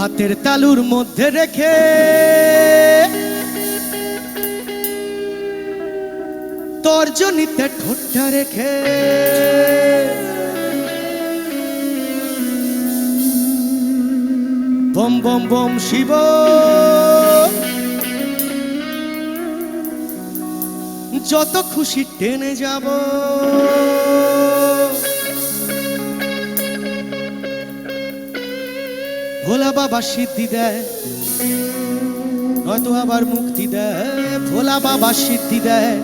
হাতের তালুর মধ্যে রেখে তর্জনীতে ঠোঁটটা রেখে বম বম বম শিব। যত খুশি টেনে যাব। ভোলা বাবা সিদ্ধি দেয় নয়তো আবার মুক্তি দেয় ভোলা বাবা সিদ্ধি দেয়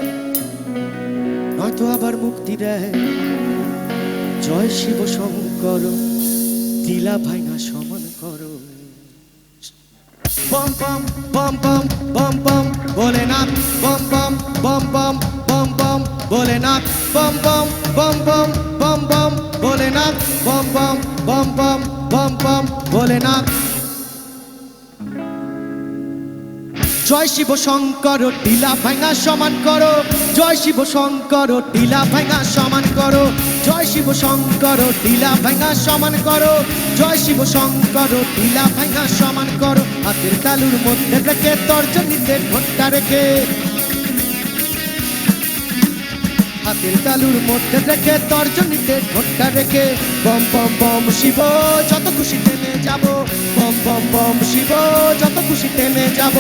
নয়তো আবার মুক্তি দেয় জয় শিব শঙ্কর দিলা ভাইনা সমান করো বম বম বম বম বম বম ভোলেনাথ বম বম বম বম বম বম ভোলেনাথ বম বম বম বম বম বম ভোলেনাথ বম বম বম বম বম বম ভোলেনাথ জয় শিব শঙ্কর টিলা ভাঙা সমান করো। জয় শিব শঙ্কর টিলা ভাঙা সমান করো। জয় শিব শঙ্কর টিলা ভাঙা সমান করো। জয় শিব শঙ্কর টিলা ভাঙা সমান করো। হাতের তালুর মধ্যে রেখে তর্জনীতে ঘণ্টা রেখে হাতের তালুর মধ্যে রেখে তর্জনীতে ঘণ্টা রেখে বম বম বম শিব, যত খুশি টেনে যাব। বম বম বম শিব, যত খুশি টেনে যাব।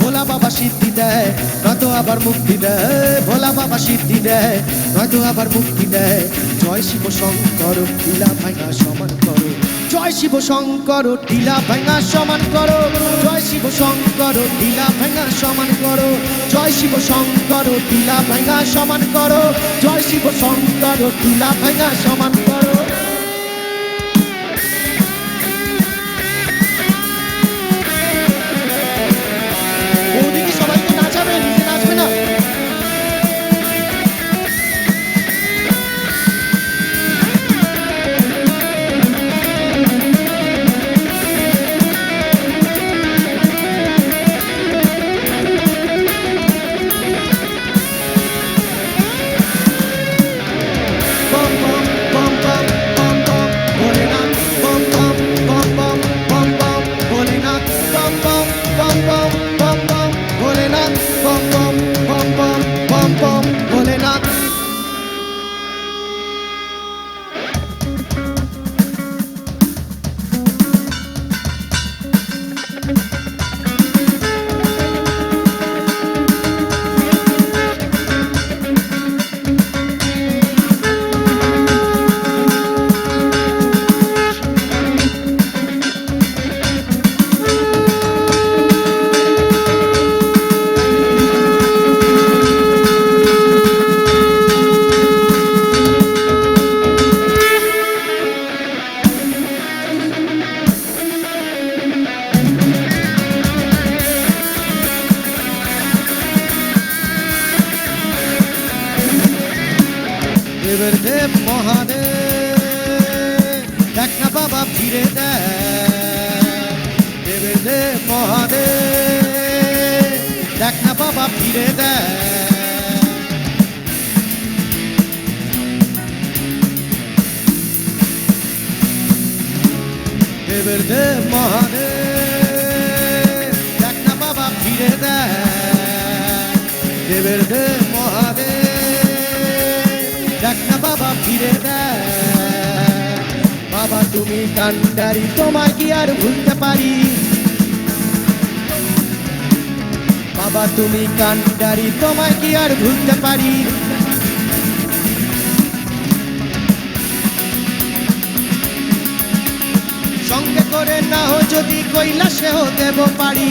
ভোলা বাবা সিদ্ধি দেয়, নয়তো আবার মুক্তি দেয়। ভোলা বাবা সিদ্ধি দেয়, নয়তো আবার মুক্তি দেয়। জয় শিব শঙ্কর টিলা ভাইনা সমান করো। জয় শিব শঙ্কর টিলা ভাঙা সমান করো। জয় শিব শঙ্কর টিলা ভাঙা সমান করো। জয় শিব শঙ্কর টিলা ভাঙা সমান করো। জয় শিব শঙ্কর টিলা ভাঙা সমান করো। Bholenath verdim bahane Dekna baba fire de Devirdim bahane Dekna baba fire de Devirdim bahane Dekna baba fire de Devirdim তুমি কান্ডারি, তোমায় কি আর ভুলতে পারি? বাবা, তুমি কান্ডারি, তোমায় কি আর ভুলতে পারি? সঙ্গে করে নাও যদি কৈলাসেও দেব পারি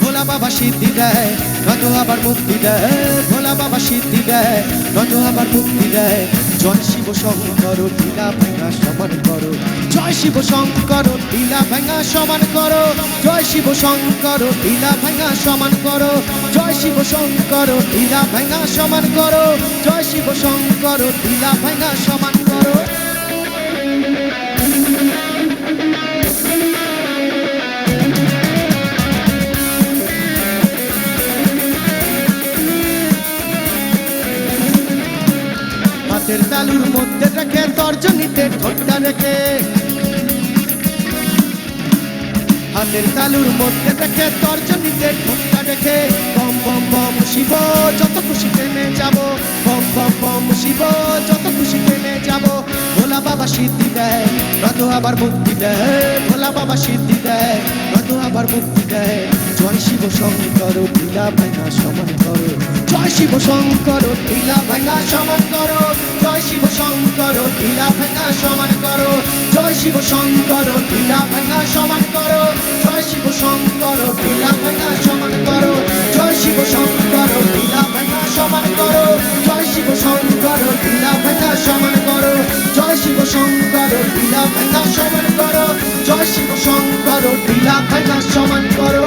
ভোলা বাবা সিদ্ধি দেয় নয়তো আবার মুক্তি দেয় ভোলা বাবা সিদ্ধি দেয় নয়তো আবার মুক্তি দেয়। জয় শিব শঙ্কর, ঢিলা ভাঙা সমান করো। জয় শিব শঙ্কর, ঢিলা ভাঙা সমান করো। জয় শিব শঙ্কর, ঢিলা ভাঙা সমান করো। জয় শিব শঙ্কর, ঢিলা ভাঙা সমান করো। জয় শিব শঙ্কর, ঢিলা ভাঙা সমান করো। রেখে হাতের তালুর মধ্যে দেখে তর্জনীতে ঠোঁটটা দেখে। বম বম বম, শিব, যত খুশি টেনে যাব। বম বম বম, শিব, যত খুশি টেনে যাব। ভোলা বাবা সিদ্ধি দেয় রত আবার মুক্তি দেয়। ভোলা বাবা সিদ্ধি দেয় রত আবার মুক্তি দেয়। জয় শিব শঙ্কর পীলা ভাঙা সমান করো। জয় শিব শঙ্কর পীলা ভাঙা সমান করো। জয় শিব শঙ্কর ঢিলা ভাঙা সমান করো। জয় শিব শঙ্কর ঢিলা ভাঙা সমান করো। জয় শিব শঙ্কর ঢিলা ভাঙা সমান করো। জয় শিব শঙ্কর ঢিলা ভাঙা সমান করো। জয় শিব শঙ্কর ঢিলা ভাঙা সমান করো। জয় শিব শঙ্কর ঢিলা ভাঙা সমান করো। জয় শিব শঙ্কর ঢিলা ভাঙা সমান করো।